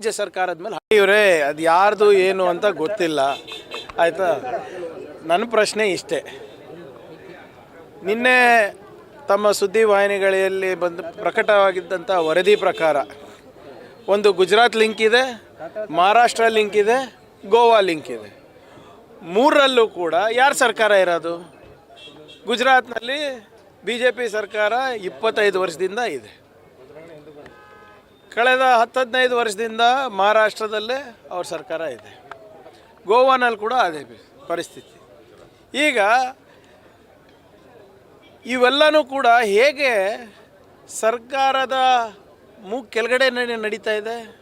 ರಾಜ್ಯ ಸರ್ಕಾರದ ಮೇಲೆ ಇವರೇ, ಅದು ಯಾರ್ದು ಏನು ಅಂತ ಗೊತ್ತಿಲ್ಲ. ಆಯಿತಾ? ನನ್ನ ಪ್ರಶ್ನೆ ಇಷ್ಟೇ. ನಿನ್ನೆ ತಮ್ಮ ಸುದ್ದಿವಾಹಿನಿಗಳಲ್ಲಿ ಬಂದು ಪ್ರಕಟವಾಗಿದ್ದಂಥ ವರದಿ ಪ್ರಕಾರ ಒಂದು ಗುಜರಾತ್ ಲಿಂಕ್ ಇದೆ, ಮಹಾರಾಷ್ಟ್ರ ಲಿಂಕ್ ಇದೆ, ಗೋವಾ ಲಿಂಕ್ ಇದೆ. ಮೂರರಲ್ಲೂ ಕೂಡ ಯಾರ ಸರ್ಕಾರ ಇರೋದು? ಗುಜರಾತ್ನಲ್ಲಿ ಬಿ ಜೆ ಪಿ ಸರ್ಕಾರ ಇಪ್ಪತ್ತೈದು ವರ್ಷದಿಂದ ಇದೆ. ಕಳೆದ ಹತ್ತು ಹದಿನೈದು ವರ್ಷದಿಂದ ಮಹಾರಾಷ್ಟ್ರದಲ್ಲೇ ಅವ್ರ ಸರ್ಕಾರ ಇದೆ. ಗೋವಾನಲ್ಲಿ ಕೂಡ ಅದೇ ಪರಿಸ್ಥಿತಿ. ಈಗ ಇವೆಲ್ಲನೂ ಕೂಡ ಹೇಗೆ ಸರ್ಕಾರದ ಮೂ ಕೆಳಗಡೆ ನಡೆ- ನಡೀತಾ ಇದೆ?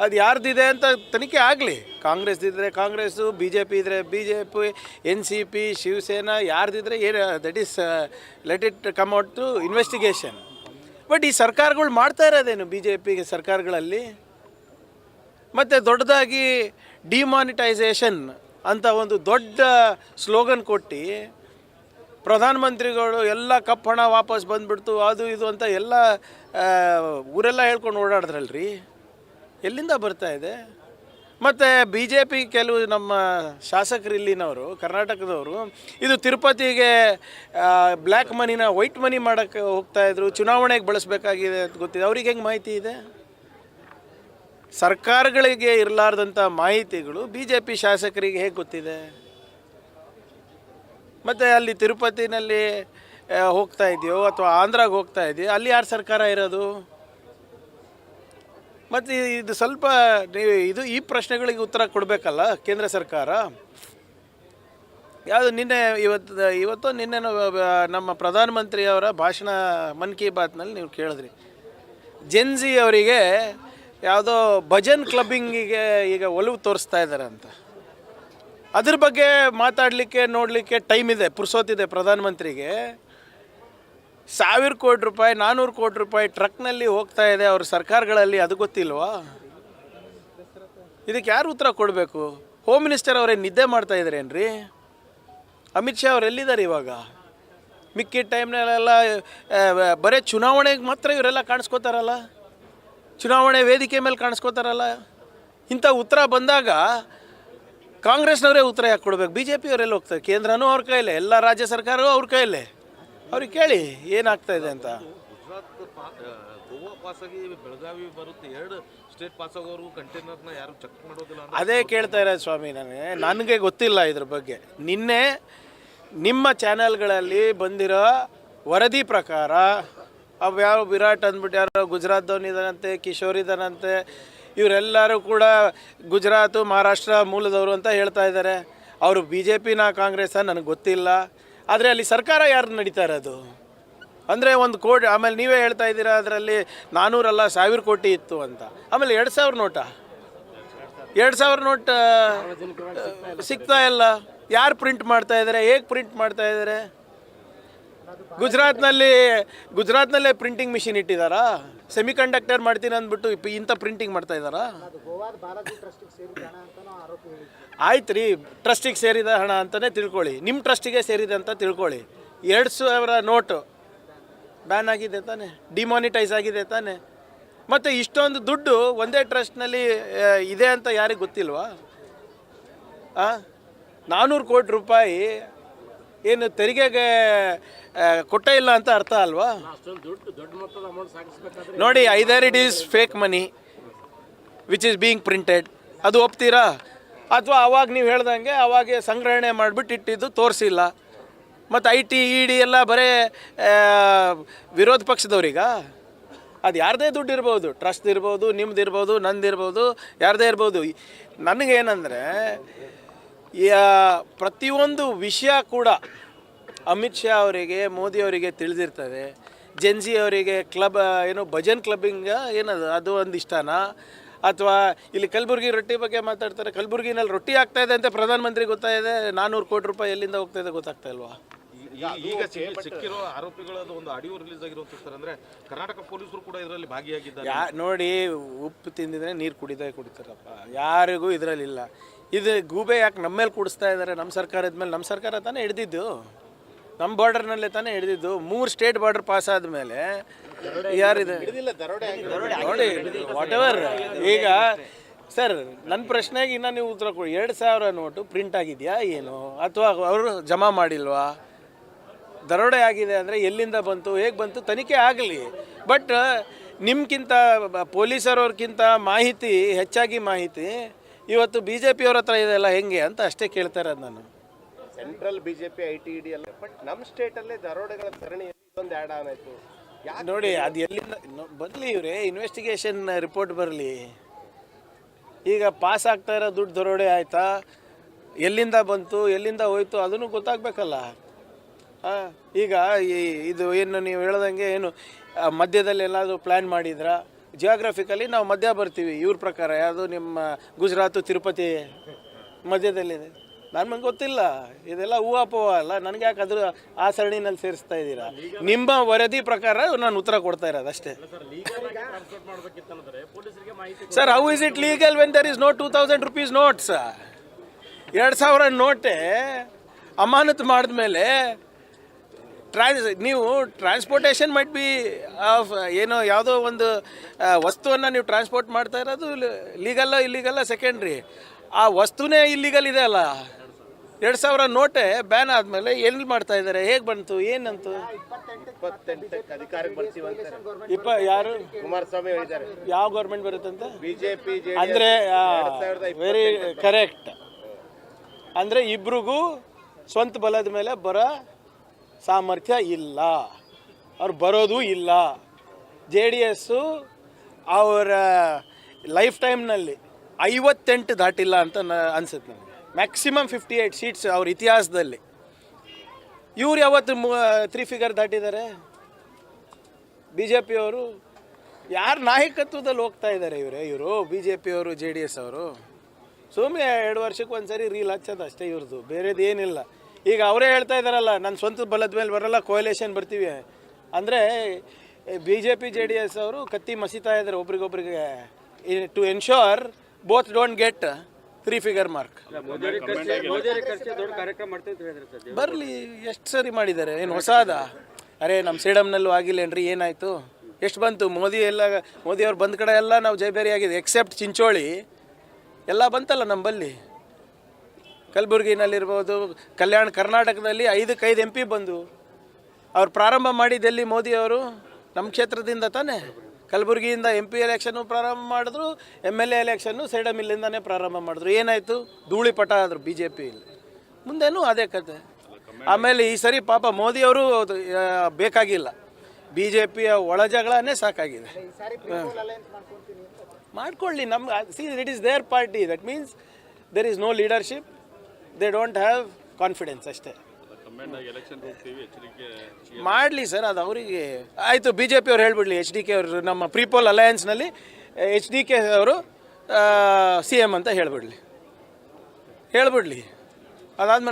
ಅದು ಯಾರ್ದಿದೆ ಅಂತ ತನಿಖೆ ಆಗಲಿ. ಕಾಂಗ್ರೆಸ್ ಇದ್ದರೆ ಕಾಂಗ್ರೆಸ್ಸು ಬಿ ಜೆ ಪಿ ಇದ್ದರೆ B J P N C P, Shiv Sena, ಯಾರ್ದಿದ್ರೆ ಏನು that is let it come out to investigation but ಈ ಸರ್ಕಾರಗಳು ಮಾಡ್ತಾ ಇರೋದೇನು ಬಿ ಜೆ ಪಿಗೆ ಸರ್ಕಾರಗಳಲ್ಲಿ? ಮತ್ತು ದೊಡ್ಡದಾಗಿ ಡಿಮಾನಿಟೈಸೇಷನ್ ಅಂತ ಒಂದು ದೊಡ್ಡ ಸ್ಲೋಗನ್ ಕೊಟ್ಟು ಪ್ರಧಾನಮಂತ್ರಿಗಳು ಎಲ್ಲ ಕಪ್ಪು ಹಣ ವಾಪಸ್ ಬಂದ್ಬಿಡ್ತು, ಅದು ಇದು ಅಂತ ಎಲ್ಲ ಊರೆಲ್ಲ ಹೇಳ್ಕೊಂಡು ಓಡಾಡಿದ್ರಲ್ರಿ? ಎಲ್ಲಿಂದ ಬರ್ತಾ ಇದೆ? ಮತ್ತು ಬಿ ಜೆ ಪಿ ಕೆಲವು ನಮ್ಮ ಶಾಸಕರು ಇಲ್ಲಿನವರು, ಕರ್ನಾಟಕದವರು, ಇದು ತಿರುಪತಿಗೆ ಬ್ಲ್ಯಾಕ್ ಮನಿನ ವೈಟ್ ಮನಿ ಮಾಡೋಕ್ಕೆ ಹೋಗ್ತಾ ಇದ್ರು, ಚುನಾವಣೆಗೆ ಬಳಸಬೇಕಾಗಿದೆ ಅಂತ ಗೊತ್ತಿದೆ. ಅವ್ರಿಗೆ ಹೆಂಗೆ ಮಾಹಿತಿ ಇದೆ? ಸರ್ಕಾರಗಳಿಗೆ ಇರಲಾರ್ದಂಥ ಮಾಹಿತಿಗಳು ಬಿ ಜೆ ಪಿ ಶಾಸಕರಿಗೆ ಹೇಗೆ ಗೊತ್ತಿದೆ? ಮತ್ತು ಅಲ್ಲಿ ತಿರುಪತಿನಲ್ಲಿ ಹೋಗ್ತಾ ಇದೆಯೋ ಅಥವಾ ಆಂಧ್ರಾಗೆ ಹೋಗ್ತಾ ಇದೆಯೋ, ಅಲ್ಲಿ ಯಾರು ಸರ್ಕಾರ ಇರೋದು? ಮತ್ತು ಇದು ಸ್ವಲ್ಪ ಇದು ಈ ಪ್ರಶ್ನೆಗಳಿಗೆ ಉತ್ತರ ಕೊಡಬೇಕಲ್ಲ ಕೇಂದ್ರ ಸರ್ಕಾರ? ಯಾವುದು ನಿನ್ನೆ ಇವತ್ತು ಇವತ್ತು ನಿನ್ನೆ ನಮ್ಮ ಪ್ರಧಾನಮಂತ್ರಿಯವರ ಭಾಷಣ ಮನ್ ಕಿ ಬಾತ್ನಲ್ಲಿ ನೀವು ಕೇಳಿದ್ರಿ. ಜೆನ್ಜಿ ಅವರಿಗೆ ಯಾವುದೋ ಭಜನ್ ಕ್ಲಬ್ಬಿಂಗಿಗೆ ಈಗ ಒಲವು ತೋರಿಸ್ತಾ ಇದ್ದಾರೆ ಅಂತ. ಅದ್ರ ಬಗ್ಗೆ ಮಾತಾಡಲಿಕ್ಕೆ, ನೋಡಲಿಕ್ಕೆ ಟೈಮ್ ಇದೆ ಪುರ್ಸೋತಿದೆ ಪ್ರಧಾನಮಂತ್ರಿಗೆ. ಸಾವಿರ ಕೋಟಿ ರೂಪಾಯಿ ನಾನ್ನೂರು ಕೋಟಿ ರೂಪಾಯಿ ಟ್ರಕ್ನಲ್ಲಿ ಹೋಗ್ತಾ ಇದೆ ಅವ್ರ ಸರ್ಕಾರಗಳಲ್ಲಿ, ಅದು ಗೊತ್ತಿಲ್ವಾ? ಇದಕ್ಕೆ ಯಾರು ಉತ್ತರ ಕೊಡಬೇಕು? ಹೋಮ್ ಮಿನಿಸ್ಟರ್ ಅವರೇ ನಿದ್ದೆ ಮಾಡ್ತಾ ಇದ್ರೇನ್ರಿ? ಅಮಿತ್ ಶಾ ಅವ್ರು ಎಲ್ಲಿದ್ದಾರೆ ಇವಾಗ? ಮಿಕ್ಕಿದ ಟೈಮ್ನಲ್ಲೆಲ್ಲ ಬರೇ ಚುನಾವಣೆಗೆ ಮಾತ್ರ ಇವರೆಲ್ಲ ಕಾಣಿಸ್ಕೋತಾರಲ್ಲ? ಚುನಾವಣೆ ವೇದಿಕೆ ಮೇಲೆ ಕಾಣಿಸ್ಕೋತಾರಲ್ಲ? ಇಂಥ ಉತ್ತರ ಬಂದಾಗ ಕಾಂಗ್ರೆಸ್ನವರೇ ಉತ್ತರ ಯಾಕೆ ಕೊಡಬೇಕು? ಬಿ ಜೆ ಪಿಯವರೆಲ್ಲ ಹೋಗ್ತಾರೆ? ಕೇಂದ್ರನೂ ಅವ್ರ ಕೈಲೇ, ಎಲ್ಲ ರಾಜ್ಯ ಸರ್ಕಾರವೂ ಅವ್ರ ಕೈಲೇ. ಅವ್ರಿಗೆ ಕೇಳಿ ಏನಾಗ್ತಾ ಇದೆ ಅಂತ. ಗುಜರಾತ್ ಪಾ ಆ, ಗೋವಾ ಪಾಸಾಗಿ ಬೆಳಗಾವಿ ಬರುತ್ತೆ. ಎರಡು ಸ್ಟೇಟ್ ಪಾಸ್ ಆಗೋವರೆಗೂ ಕಂಟೈನರ್ನ ಯಾರು ಚೆಕ್ ಮಾಡೋದಿಲ್ಲ ಅಂದ್ರೆ ಅದೇ ಕೇಳ್ತಾ ಇರೋದು ಸ್ವಾಮಿ ನನಗೆ. ನನಗೆ ಗೊತ್ತಿಲ್ಲ ಇದ್ರ ಬಗ್ಗೆ. ನಿನ್ನೆ ನಿಮ್ಮ ಚಾನೆಲ್ಗಳಲ್ಲಿ ಬಂದಿರೋ ವರದಿ ಪ್ರಕಾರ ಅವು ಯಾವ ವಿರಾಟ್ ಅಂದ್ಬಿಟ್ಟು ಯಾರೋ ಧೋನಿ ಇದಾನಂತೆ ಕಿಶೋರ್ ಇದಾನಂತೆ ಇವರೆಲ್ಲರೂ ಕೂಡ ಗುಜರಾತು ಮಹಾರಾಷ್ಟ್ರ ಮೂಲದವರು ಅಂತ ಹೇಳ್ತಾ ಇದ್ದಾರೆ. ಅವರು ಬಿ ಜೆ ಪಿನ ಕಾಂಗ್ರೆಸ್ಸ ನನಗೆ ಗೊತ್ತಿಲ್ಲ. ಆದರೆ ಅಲ್ಲಿ ಸರ್ಕಾರ ಯಾರು ನಡೀತಾ ಇರೋದು? ಅಂದರೆ ಒಂದು ಕೋಟಿ, ಆಮೇಲೆ ನೀವೇ ಹೇಳ್ತಾ ಇದ್ದೀರಾ ಅದರಲ್ಲಿ ನಾನ್ನೂರಲ್ಲ ಸಾವಿರ ಕೋಟಿ ಇತ್ತು ಅಂತ. ಆಮೇಲೆ ಎರಡು ಸಾವಿರ ನೋಟ. ಎರಡು ಸಾವಿರ ನೋಟ್ ಸಿಗ್ತಾ ಇಲ್ಲ. ಯಾರು ಪ್ರಿಂಟ್ ಮಾಡ್ತಾ ಇದ್ದಾರೆ ಹೇಗೆ ಪ್ರಿಂಟ್ ಮಾಡ್ತಾ ಇದ್ದಾರೆ ಗುಜರಾತ್ನಲ್ಲಿ, ಗುಜರಾತ್ನಲ್ಲೇ ಪ್ರಿಂಟಿಂಗ್ ಮಿಷಿನ್ ಇಟ್ಟಿದ್ದಾರಾ ಸೆಮಿ ಕಂಡಕ್ಟರ್ ಮಾಡ್ತೀನಿ ಅಂದ್ಬಿಟ್ಟು ಇಪ್ಪ ಇಂಥ ಪ್ರಿಂಟಿಂಗ್ ಮಾಡ್ತಾ ಇದ್ದಾರಾ ಆಯ್ತು ರೀ ಟ್ರಸ್ಟಿಗೆ ಸೇರಿದ ಹಣ ಅಂತಲೇ ತಿಳ್ಕೊಳ್ಳಿ. ನಿಮ್ಮ ಟ್ರಸ್ಟಿಗೆ ಸೇರಿದೆ ಅಂತ ತಿಳ್ಕೊಳ್ಳಿ. ಎರಡು ಸಾವಿರ ನೋಟು. ಬ್ಯಾನ್ ಆಗಿದೆ ತಾನೆ. ಡಿಮಾನಿಟೈಸ್ ಆಗಿದೆ ತಾನೆ. ಮತ್ತು ಇಷ್ಟೊಂದು ದುಡ್ಡು ಒಂದೇ ಟ್ರಸ್ಟ್ನಲ್ಲಿ ಇದೆ ಅಂತ ಯಾರಿಗೆ ಗೊತ್ತಿಲ್ವಾ? ಹಾಂ ನಾನ್ನೂರು ಕೋಟಿ ರೂಪಾಯಿ, ಏನು ತೆರಿಗೆಗೆ ಕೊಟ್ಟೇ ಇಲ್ಲ ಅಂತ ಅರ್ಥ ಅಲ್ವಾ? ನೋಡಿ, either it is fake money which is being printed ಅದು ಒಪ್ತೀರಾ? ಅಥವಾ ಅವಾಗ ನೀವು ಹೇಳ್ದಂಗೆ ಅವಾಗೆ ಸಂಗ್ರಹಣೆ ಮಾಡಿಬಿಟ್ಟು ಇಟ್ಟಿದ್ದು ತೋರಿಸಿಲ್ಲ. ಮತ್ತು ಐ ಟಿ ಇ ಡಿ ಎಲ್ಲ ಬರೇ ವಿರೋಧ ಪಕ್ಷದವ್ರಿಗ? ಅದು ಯಾರದೇ ದುಡ್ಡು ಇರ್ಬೋದು ಟ್ರಸ್ಟ್ ಇರ್ಬೋದು, ನಿಮ್ದು ಇರ್ಬೋದು, ನಂದು ಇರ್ಬೋದು, ಯಾರದೇ ಇರ್ಬೋದು. ನನಗೇನಂದರೆ ಪ್ರತಿಯೊಂದು ವಿಷಯ ಕೂಡ ಅಮಿತ್ ಶಾ ಅವರಿಗೆ ಮೋದಿ ಅವರಿಗೆ ತಿಳಿದಿರ್ತದೆ. ಜೆನ್ಜಿ ಅವರಿಗೆ ಕ್ಲಬ್ ಏನು ಭಜನ್ ಕ್ಲಬ್ಬಿಂಗ್ ಏನದು ಅದು ಒಂದು ಇಷ್ಟನಾ? ಅಥವಾ ಇಲ್ಲಿ ಕಲಬುರ್ಗಿ ರೊಟ್ಟಿ ಬಗ್ಗೆ ಮಾತಾಡ್ತಾರೆ ಕಲಬುರ್ಗಿನಲ್ಲಿ ರೊಟ್ಟಿ ಆಗ್ತಾ ಇದೆ ಅಂತ ಪ್ರಧಾನಮಂತ್ರಿ ಗೊತ್ತಾಯಿದೆ ನಾನ್ನೂರು ಕೋಟಿ ರೂಪಾಯಿ ಎಲ್ಲಿಂದ ಹೋಗ್ತಾ ಇದೆ ಗೊತ್ತಾಗ್ತಾ ಇಲ್ವಾ? ಈಗ ಸಿಕ್ಕಿ- ಸಿಕ್ಕಿರೋ ಆರೋಪಿಗಳದ ಒಂದು ಆಡಿಯೋ ರಿಲೀಸ್ ಆಗಿರುವಂತ ಸರ್ ಅಂದ್ರೆ ಕರ್ನಾಟಕ ಪೊಲೀಸರು ಕೂಡ ಇದರಲ್ಲಿ ಭಾಗಿಯಾಗಿದ್ದಾರೆ. ನೋಡಿ ಉಪ್ಪು ತಿಂದಿದ್ರೆ ನೀರು ಕುಡಿದೇ ಕುಡಿತಾರಪ್ಪ. ಯಾರಿಗೂ ಇದರಲ್ಲಿಲ್ಲ ಇದು ಗೂಬೆ ಯಾಕೆ ನಮ್ಮ ಮೇಲೆ ಕೂಡಿಸ್ತಾ ಇದ್ದಾರೆ ನಮ್ಮ ಸರ್ಕಾರದ ಮೇಲೆ ನಮ್ಮ ಸರ್ಕಾರ ತಾನೇ ಹಿಡ್ದಿದ್ದು. ನಮ್ಮ ಬಾರ್ಡರ್ನಲ್ಲೇ ತಾನೇ ಹಿಡಿದಿದ್ದು. ಮೂರು ಸ್ಟೇಟ್ ಬಾರ್ಡರ್ ಪಾಸ್ ಆದಮೇಲೆ ಯಾರಿದೆ? ನೋಡಿ ವಾಟ್ ಎವರ್ ಈಗ ಸರ್ ನನ್ನ ಪ್ರಶ್ನೆಗೆ ಇನ್ನ ನೀವು ಉತ್ತರ ಕೊಡಿ. ಎರಡು ಸಾವಿರ ನೋಟು ಪ್ರಿಂಟ್ ಆಗಿದೆಯಾ, ಏನು? ಅಥವಾ ಅವರು ಜಮಾ ಮಾಡಿಲ್ವಾ? ದರೋಡೆ ಆಗಿದೆ ಅಂದರೆ ಎಲ್ಲಿಂದ ಬಂತು, ಹೇಗೆ ಬಂತು, ತನಿಖೆ ಆಗಲಿ. ಬಟ್ ನಿಮ್ಗಿಂತ ಪೊಲೀಸರವ್ರಿಗಿಂತ ಮಾಹಿತಿ, ಹೆಚ್ಚಾಗಿ ಮಾಹಿತಿ ಇವತ್ತು ಬಿ ಜೆ ಪಿಯವ್ರ ಹತ್ರ ಇದೆಲ್ಲ ಹೆಂಗೆ ಅಂತ ಅಷ್ಟೇ ಕೇಳ್ತಾ ನಾನು. Central BJP I T D ಎಲ್ಲ ಬಟ್ ನಮ್ಮ ಸ್ಟೇಟ್ ಅಲ್ಲೇ ದರೋಡೆಗಳ ಸರಣಿಯಲ್ಲಿ ಇದೊಂದು ಆ್ಯಡ್ ಆನ್ ಆಯ್ತು. ನೋಡಿ ಅದು ಎಲ್ಲಿಂದ ಬದ್ಲಿ ಇವ್ರೆ ಇನ್ವೆಸ್ಟಿಗೇಷನ್ ರಿಪೋರ್ಟ್ ಬರಲಿ. ಈಗ ಪಾಸ್ ಆಗ್ತಾ ಇರೋ ದುಡ್ಡು ದರೋಡೆ ಆಯಿತಾ? ಎಲ್ಲಿಂದ ಬಂತು ಎಲ್ಲಿಂದ ಹೋಯ್ತು ಅದನ್ನು ಗೊತ್ತಾಗಬೇಕಲ್ಲ. ಈಗ ಈ ಇದು ಏನು ನೀವು ಹೇಳ್ದಂಗೆ ಏನು ಮಧ್ಯದಲ್ಲಿ ಎಲ್ಲಾದರೂ ಪ್ಲ್ಯಾನ್ ಮಾಡಿದ್ರಾ? ಜಿಯಾಗ್ರಫಿಕಲಿ ನಾವು ಮಧ್ಯ ಬರ್ತೀವಿ ಇವ್ರ ಪ್ರಕಾರ. ಯಾವುದು ನಿಮ್ಮ ಗುಜರಾತು ತಿರುಪತಿ ಮಧ್ಯದಲ್ಲಿದೆ. ನಮಗೆ ಗೊತ್ತಿಲ್ಲ. ಇದೆಲ್ಲ ಹೂವಾಪೋವ ಅಲ್ಲ ನನಗೆ ಯಾಕೆ ಅದ್ರ ಆ ಸರಣಿನಲ್ಲಿ ಸೇರಿಸ್ತಾ ಇದ್ದೀರಾ? ನಿಮ್ಮ ವರದಿ ಪ್ರಕಾರ ನಾನು ಉತ್ತರ ಕೊಡ್ತಾ ಇರೋದು ಅಷ್ಟೇ. Sir how is it legal when there is note two thousand rupees notes ಎರಡು ಸಾವಿರ ನೋಟೆ ಅಮಾನತು ಮಾಡಿದ್ಮೇಲೆ ಟ್ರಾನ್ಸ್ ನೀವು ಟ್ರಾನ್ಸ್ಪೋರ್ಟೇಷನ್ ಮೈಟ್ ಬಿ ಆಫ್ ಏನೋ ಯಾವುದೋ ಒಂದು ವಸ್ತುವನ್ನು ನೀವು ಟ್ರಾನ್ಸ್ಪೋರ್ಟ್ ಮಾಡ್ತಾ ಇರೋದು ಲೀಗಲ್ಲ ಇಲ್ಲಿಗಲ್ಲ ಸೆಕೆಂಡ್ರಿ ಆ ವಸ್ತುನೇ ಇಲ್ಲಿಗಲ್ ಇದೆ ಅಲ್ಲ? ಎರಡು ಸಾವಿರ ನೋಟೆ ಬ್ಯಾನ್ ಆದಮೇಲೆ ಎಲ್ಲಿ ಮಾಡ್ತಾ ಇದ್ದಾರೆ? ಹೇಗೆ ಬಂತು? ಏನಂತು? ಇಪ್ಪತ್ತೆಂಟಕ್ಕೆ ಅಧಿಕಾರಕ್ಕೆ ಬರ್ತೀವಿ ಅಂತಾರೆ ಇಪ್ಪ ಯಾರು? ಕುಮಾರಸ್ವಾಮಿ ಹೇಳಿದ್ದಾರೆ. ಯಾವ ಗೌರ್ಮೆಂಟ್ ಬರುತ್ತಂತೆ? ಬಿಜೆಪಿ ಅಂದರೆ ವೆರಿ ಕರೆಕ್ಟ್ ಅಂದರೆ ಇಬ್ರಿಗೂ ಸ್ವಂತ ಬಲದ ಮೇಲೆ ಬರೋ ಸಾಮರ್ಥ್ಯ ಇಲ್ಲ. ಅವ್ರು ಬರೋದು ಇಲ್ಲ. ಜೆ ಡಿ ಎಸ್ಸು ಅವರ ಲೈಫ್ ಟೈಮ್ನಲ್ಲಿ ಐವತ್ತೆಂಟು ದಾಟಿಲ್ಲ ಅಂತ ನ ಅನ್ಸುತ್ತೆ ನನಗೆ ಮ್ಯಾಕ್ಸಿಮಮ್ ಫಿಫ್ಟಿ ಏಯ್ಟ್ ಸೀಟ್ಸ್ ಅವ್ರ ಇತಿಹಾಸದಲ್ಲಿ. ಇವ್ರು ಯಾವತ್ತು ತ್ರೀ ಫಿಗರ್ ದಾಟಿದ್ದಾರೆ? ಬಿ ಜೆ ಪಿಯವರು ಯಾರ ನಾಯಕತ್ವದಲ್ಲಿ ಹೋಗ್ತಾ ಇದ್ದಾರೆ ಇವರೇ ಇವರು? ಬಿ ಜೆ ಪಿಯವರು ಜೆ ಡಿ ಎಸ್ ಅವರು? ಸುಮ್ಮನೆ ಎರಡು ವರ್ಷಕ್ಕೆ ಒಂದ್ಸರಿ ರೀಲ್ ಹಚ್ಚೋದು ಅಷ್ಟೇ ಇವ್ರದ್ದು ಬೇರೆದು ಏನಿಲ್ಲ. ಈಗ ಅವರೇ ಹೇಳ್ತಾ ಇದ್ದಾರಲ್ಲ ನನ್ನ ಸ್ವಂತ ಬಲದ ಮೇಲೆ ಬರಲ್ಲ ಕೋಯಲೇಷನ್ ಬರ್ತೀವಿ. ಅಂದರೆ B J P J D S ಅವರು ಕತ್ತಿ ಮಸೀತಾ ಇದ್ದಾರೆ ಒಬ್ರಿಗೊಬ್ರಿಗೆ. To ensure both don't get three figure mark ಬರಲಿ ಎಷ್ಟು ಸರಿ ಮಾಡಿದ್ದಾರೆ? ಏನು ಹೊಸಾದ? ಅರೆ ನಮ್ಮ ಸೇಡಮ್ನಲ್ಲೂ ಆಗಿಲ್ಲೇನ್ರಿ ಏನಾಯಿತು? ಎಷ್ಟು ಬಂತು? ಮೋದಿ ಎಲ್ಲ ಮೋದಿಯವ್ರು ಬಂದ ಕಡೆ ಎಲ್ಲ ನಾವು ಜೈಬೇರಿ ಆಗಿದೆ ಎಕ್ಸೆಪ್ಟ್ ಚಿಂಚೋಳಿ. ಎಲ್ಲ ಬಂತಲ್ಲ ನಮ್ಮಲ್ಲಿ ಕಲಬುರಗಿನಲ್ಲಿರ್ಬೋದು ಕಲ್ಯಾಣ ಕರ್ನಾಟಕದಲ್ಲಿ ಐದಕ್ಕೆ ಐದು ಎಂ ಪಿ ಬಂದು. ಅವ್ರು ಪ್ರಾರಂಭ ಮಾಡಿದ್ದೆಲ್ಲಿ ಮೋದಿಯವರು ನಮ್ಮ ಕ್ಷೇತ್ರದಿಂದ ತಾನೇ? ಕಲಬುರಗಿಯಿಂದ ಎಂ ಪಿ ಎಲೆಕ್ಷನ್ನು ಪ್ರಾರಂಭ ಮಾಡಿದ್ರು M L A election Sedam ಇಲ್ಲಿಂದಾನೇ ಪ್ರಾರಂಭ ಮಾಡಿದ್ರು. ಏನಾಯಿತು? ಧೂಳಿಪಟ ಆದರು ಬಿ ಜೆ ಪಿ ಮುಂದೇನು ಅದೇ ಕತೆ. ಆಮೇಲೆ ಈ ಸರಿ ಪಾಪ ಮೋದಿಯವರು ಬೇಕಾಗಿಲ್ಲ. ಬಿ ಜೆ ಪಿಯ ಒಳಜಗಳನ್ನೇ ಸಾಕಾಗಿದೆ. ಮಾಡ್ಕೊಳ್ಳಿ ನಮ್ಮ see it is there party that means there is no leadership they don't have confidence ಅಷ್ಟೇ. ಮಾಡಲಿ ಸರ್, ಅದು ಅವರಿಗೆ ಆಯಿತು ಬಿ ಜೆ ಪಿ ಅವ್ರು ಹೇಳ್ಬಿಡ್ಲಿ ಎಚ್ ಡಿ ಕೆ ಅವರು ನಮ್ಮ ಪ್ರೀಪೋಲ್ ಅಲಯನ್ಸ್ನಲ್ಲಿ ಎಚ್ ಡಿ ಕೆ ಅವರು ಸಿ ಎಂ ಅಂತ ಹೇಳ್ಬಿಡ್ಲಿ. ಹೇಳ್ಬಿಡ್ಲಿ. ಅದಾದ್ಮೇಲೆ